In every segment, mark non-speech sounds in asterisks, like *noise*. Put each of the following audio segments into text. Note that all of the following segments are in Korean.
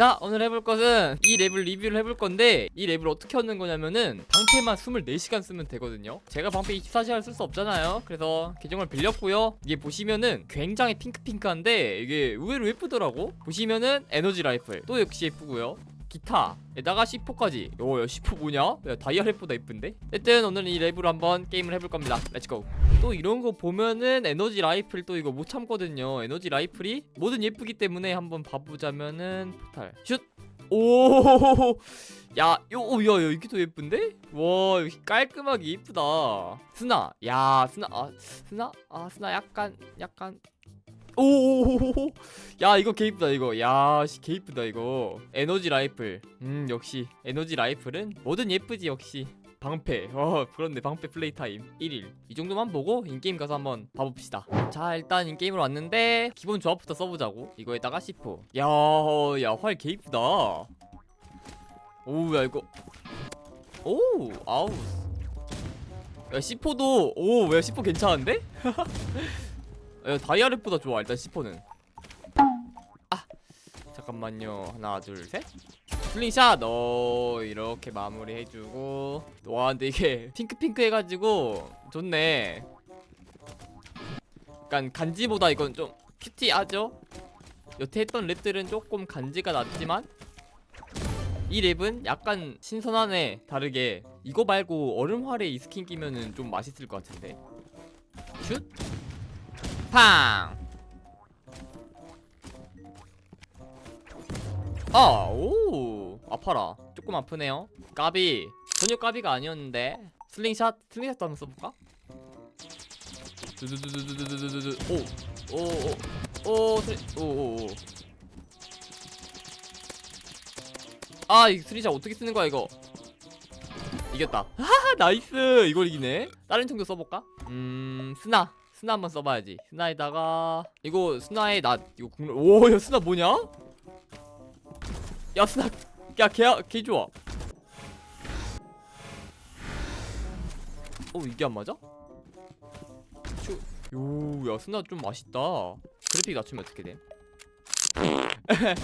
자 오늘 해볼 것은 이 랩을 리뷰를 해볼 건데 이 랩을 어떻게 얻는 거냐면은 방패만 24시간 쓰면 되거든요. 제가 방패 24시간 쓸 수 없잖아요. 그래서 계정을 빌렸고요. 이게 보시면은 굉장히 핑크핑크한데 이게 의외로 예쁘더라고. 보시면은 에너지 라이플. 또 역시 예쁘고요 기타에다가 C4까지 오, 야, C4 뭐냐? 야, 다이아 랩보다 예쁜데? 어쨌든 오늘은 이 랩으로 한번 게임을 해볼 겁니다 렛츠고 또 이런 거 보면은 에너지 라이플 또 이거 못 참거든요 에너지 라이플이 뭐든 예쁘기 때문에 한번 봐보자면은 포탈 슛! 오! 야, 요, 오, 야, 야, 이게 더 예쁜데? 와, 이거 깔끔하게 예쁘다. 스나, 야, 스나, 아, 스나, 아, 스나 약간, 약간. 오, 야, 이거 개 이쁘다, 이거. 야, 씨, 개 이쁘다, 이거. 에너지 라이플. 음, 역시. 에너지 라이플은 뭐든 예쁘지, 역시. 방패. 어, 그런데 방패 플레이 타임 1일. 이 정도만 보고 인게임 가서 한번 봐봅시다. 자, 일단 인게임으로 왔는데 기본 조합부터 써보자고. 이거에다가 C4. 야, 야, 활 개 이쁘다. 오, 야, 이거. 오, 아우. 야, C4도, 오, 야, C4 괜찮은데? *laughs* 야, 다이아랩보다 좋아, 일단 C4는. 아, 잠깐만요. 하나, 둘, 셋. 플링샷! 어 이렇게 마무리 해주고. 와 근데 이게 *laughs* 핑크핑크 해가지고 좋네. 약간 간지보다 이건 좀 큐티하죠? 여태 했던 랩들은 조금 간지가 낮지만 이 랩은 약간 신선하네 다르게. 이거 말고 얼음활에 이 스킨 끼면은 좀 맛있을 것 같은데. 슛 팡! 아, 오, 아파라. 조금 아프네요. 까비. 전혀 까비가 아니었는데. 슬링샷, 슬링샷도 한번 써볼까? 두두두두두두두두두. 오, 오, 오, 오, 슬, 오, 오, 오. 아, 이 슬링샷 어떻게 쓰는 거야 이거? 이겼다. 하하, 나이스. 이걸 이기네. 다른 총도 써볼까? 음, 스나. 스나 한번 써봐야지. 스나에다가 이거 스나에 나 이거 국룰. 오, 야 스나 뭐냐? 야 스나 야걔걔 좋아 어 이게 안 맞아? 요야 스나 좀 맛있다 그래픽 낮추면 어떻게 돼? *laughs*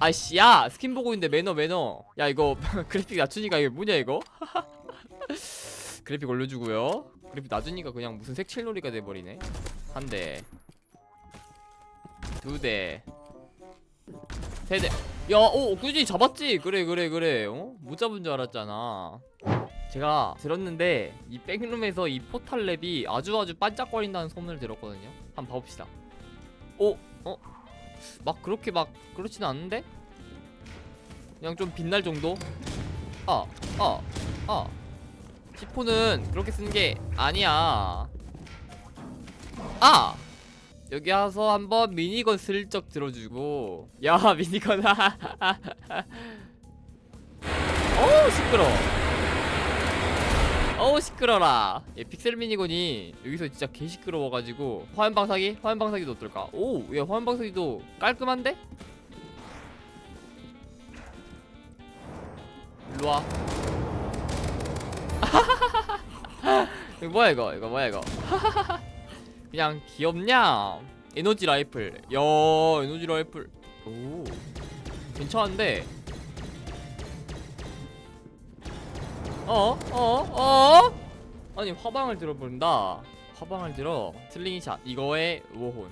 아이씨 야 스킨 보고 있는데 매너 매너 야 이거 *laughs* 그래픽 낮추니까 이게 뭐냐 이거 *laughs* 그래픽 올려주고요 그래픽 낮으니까 그냥 무슨 색칠놀이가 돼버리네 한 대 두대 세대 야, 오, 꾸준히 잡았지? 그래, 그래, 그래. 어? 못 잡은 줄 알았잖아. 제가 들었는데 이 백룸에서 이 포탈 랩이 아주 아주 반짝거린다는 소문을 들었거든요. 한번 봐봅시다. 오, 어? 막 그렇게 막 그렇지는 않은데? 그냥 좀 빛날 정도? 아, 아, 아. C4는 그렇게 쓰는 게 아니야. 아! 여기 와서 한번 미니건 슬쩍 들어주고 야 *laughs* 미니건 *laughs* 어우 시끄러 어우 시끄러라 얘 픽셀 미니건이 여기서 진짜 개 시끄러워가지고 화면 방사기? 화면 방사기도 어떨까? 오얘 화면 방사기도 깔끔한데? 일로와 *laughs* 이거 뭐야 이거 이거 뭐야 이거 *laughs* 그냥 귀엽냐? 에너지 라이플. 야, 에너지 라이플. 오, 괜찮은데. 어, 어, 어? 아니 화방을 들어본다. 화방을 들어. 슬링샷. 이거의 워혼.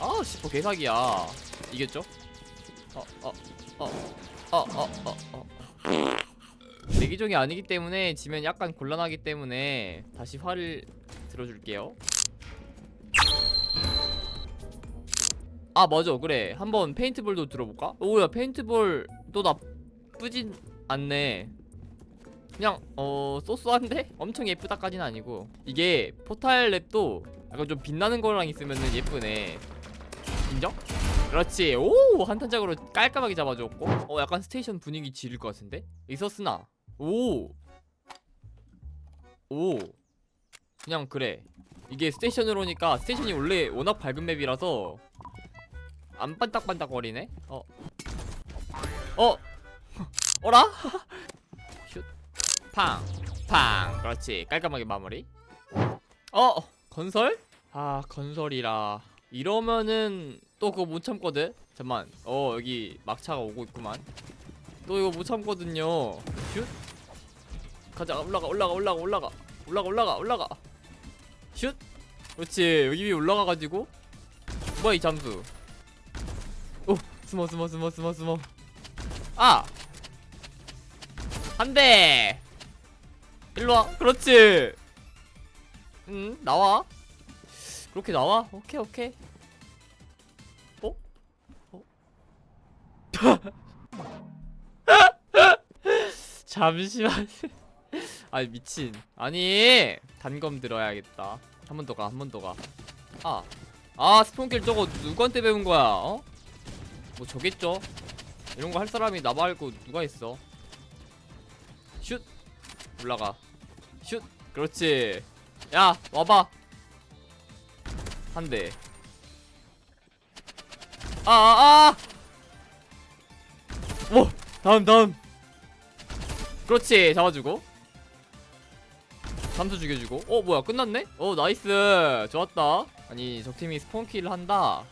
아, 씨포 개사기야. 이겼죠? 어, 어, 어, 어, 어. 내기종이 아니기 때문에 지면 약간 곤란하기 때문에 다시 화를 들어줄게요 아 맞아 그래 한번 페인트볼도 들어볼까? 오야 페인트볼도 나쁘진 않네 그냥 어 소소한데? 엄청 예쁘다까지는 아니고 이게 포탈 랩도 약간 좀 빛나는 거랑 있으면은 예쁘네 인정? 그렇지 오 한 탄작으로 깔끔하게 잡아줬고 어 약간 스테이션 분위기 지릴 것 같은데 이서스나 오 오. 그냥 그래 이게 스테이션으로 오니까 스테이션이 원래 워낙 밝은 맵이라서 안 반딱반딱거리네 어 어? *laughs* 어라? *laughs* 슛 팡! 팡! 그렇지 깔끔하게 마무리 어! 건설? 아 건설이라 이러면은 또 그거 못 참거든? 잠만. 어 여기 막차가 오고 있구만. 또 이거 못 참거든요. 슛. 가자 올라가 올라가 올라가 올라가. 올라가 올라가 올라가. 슛. 그렇지 여기 위에 올라가가지고. 뭐야 이 잠수. 오 숨어 숨어 숨어 숨어 숨어. 아! 한대! 일로와. 그렇지. 응 나와 그렇게 나와? 오케이 오케이. 어? 어? *laughs* 잠시만. *laughs* 아니 미친. 아니 단검 들어야겠다. 한 번 더가 한 번 더가 아. 아 스폰킬 저거 누구한테 배운 거야 어? 뭐 저겠죠? 이런 거 할 사람이 나 말고 누가 있어? 슛. 올라가. 슛. 그렇지. 야 와봐 한 대. 아 아 아! 오 다음 다음. 그렇지 잡아주고. 잠수 죽여주고. 어 뭐야 끝났네? 어 나이스. 좋았다. 아니 적팀이 스폰킬을 한다.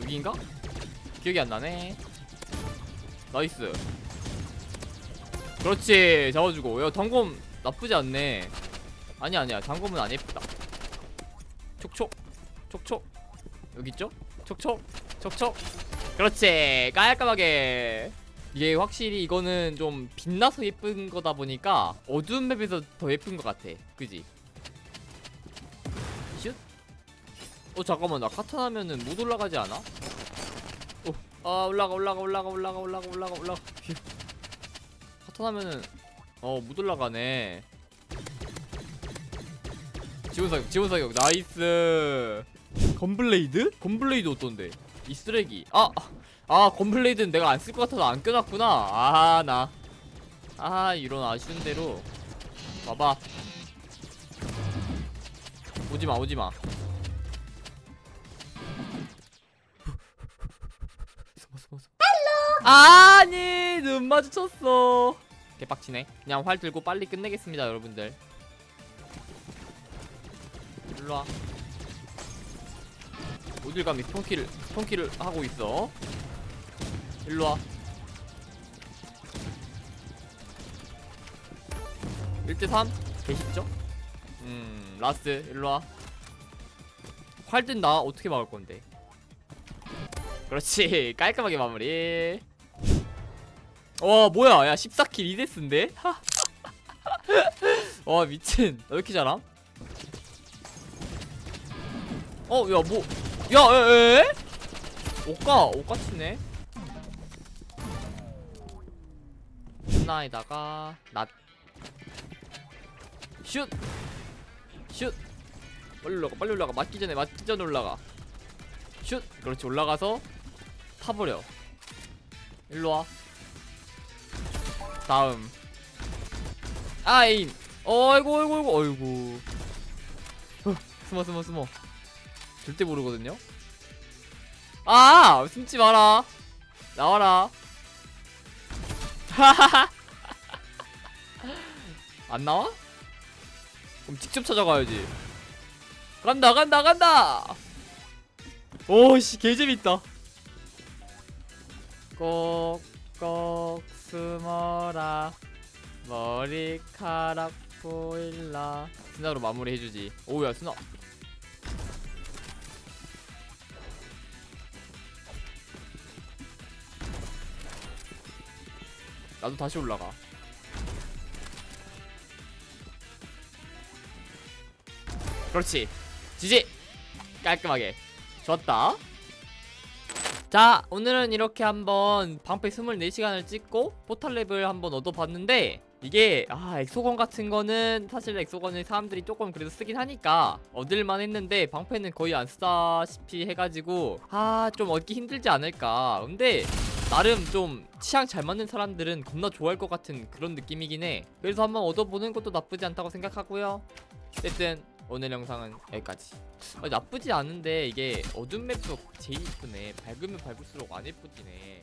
여기인가? 기억이 안 나네. 나이스. 그렇지 잡아주고. 야 단검 나쁘지 않네. 아니 아니야. 단검은 안 예쁘다. 촉촉 촉촉. 여기 있죠? 촉촉. 촉촉. 그렇지. 깔끔하게. 이게 확실히 이거는 좀 빛나서 예쁜 거다 보니까 어두운 맵에서 더 예쁜 것 같아. 그지? 슛? 어 잠깐만. 나 카타나면은 못 올라가지 않아? 어, 아 올라가 올라가 올라가 올라가 올라가 올라가 올라가. 휴. 카타나면은 어 못 올라가네. 지원사격 지원사격. 나이스 건블레이드? 건블레이드 어떤데? 이 쓰레기. 아! 아 건블레이드는 내가 안 쓸 것 같아서 안 껴놨구나. 아나. 아 이런 아쉬운 대로. 봐봐. 오지마 오지마. 아니 눈 마주쳤어. 개빡치네. 그냥 활 들고 빨리 끝내겠습니다 여러분들. 일로와 감히 스폰키를 스폰키를 하고 있어. 일로와. 1대3 개쉽죠? 음 라스 일로와. 활 뜬다. 어떻게 막을 건데? 그렇지. *laughs* 깔끔하게 마무리. 와 뭐야. 야 14킬 2데스인데? *laughs* 와 미친. 왜 이렇게 잘함? 어, 야, 뭐, 야, 에, 에? 옷가, 치네. 하나에다가, 낫. 슛! 슛! 빨리 올라가, 빨리 올라가. 맞기 전에, 맞기 전에 올라가. 슛! 그렇지, 올라가서, 타버려. 일로 와. 다음. 아, 에임. 어이구, 어이구, 어이구, 어이구. 어, 숨어, 숨어, 숨어. 절대 모르거든요. 아 숨지 마라. 나와라. *laughs* 안 나와? 그럼 직접 찾아가야지. 간다 간다 간다. 오씨 개재밌다. 꼭꼭 숨어라. 머리카락 보일라. 스나로 마무리해주지. 오야 스나. 나도 다시 올라가. 그렇지. 지지. 깔끔하게. 좋았다. 자, 오늘은 이렇게 한번 방패 24시간을 찍고 포탈 랩을 한번 얻어봤는데 이게 아 엑소건 같은 거는 사실 엑소건을 사람들이 조금 그래도 쓰긴 하니까 얻을만 했는데 방패는 거의 안 쓰다시피 해가지고 아 좀 얻기 힘들지 않을까 근데 나름 좀 취향 잘 맞는 사람들은 겁나 좋아할 것 같은 그런 느낌이긴 해. 그래서 한번 얻어보는 것도 나쁘지 않다고 생각하고요. 어쨌든 오늘 영상은 여기까지. 아, 나쁘지 않은데 이게 어둠 맵도 제일 이쁘네. 밝으면 밝을수록 안 예쁘긴 해